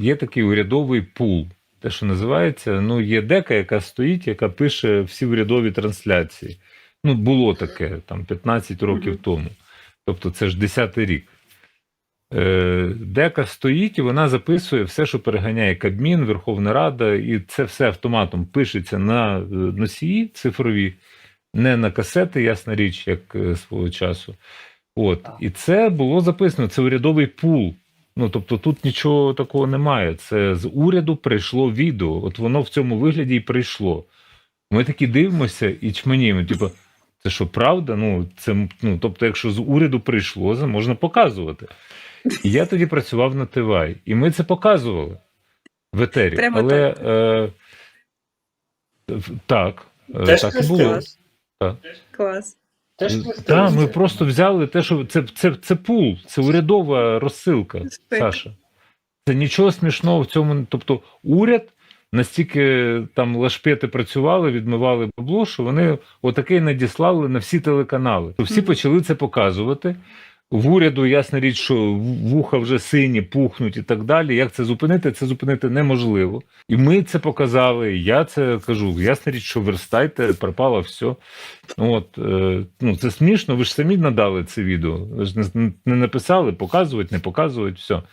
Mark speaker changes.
Speaker 1: є такий урядовий пул. Те, що називається, ну, є дека, яка стоїть, яка пише всі урядові трансляції. Ну, було таке там 15 років тому. Тобто це ж 10-й рік. Е, дека стоїть і вона записує все, що переганяє Кабмін, Верховна Рада, і це все автоматом пишеться на е, носії цифрові, не на касети, ясна річ, як е, свого часу. От. І це було записано, це урядовий пул. Ну, тобто тут нічого такого немає. Це з уряду прийшло відео. От воно в цьому вигляді і прийшло. Ми такі дивимося і чманіємо. Типу, це що, правда? Ну, це, ну, тобто, якщо з уряду прийшло, це можна показувати. І я тоді працював на ТВАЙ, і ми це показували в етері.
Speaker 2: Прямо
Speaker 1: Але
Speaker 2: так.
Speaker 1: е, так, е,
Speaker 3: Теж
Speaker 1: так і було.
Speaker 2: Клас.
Speaker 1: Так.
Speaker 2: Клас.
Speaker 3: Теж
Speaker 1: Так, ми просто взяли те, що це, це, це пул, це урядова розсилка, Саша. Це нічого смішного в цьому. Тобто, уряд настільки там лашпети працювали, відмивали бабло, що вони отаке надіслали на всі телеканали. Всі почали це показувати. В уряду ясна річ, що вуха вже сині, пухнуть і так далі. Як це зупинити? Це зупинити неможливо. І ми це показали. Я це кажу. Ясна річ, що верстайте, пропало все. От, е, ну, це смішно, ви ж самі надали це відео. Ви ж не, не написали, показують, не показувати, все.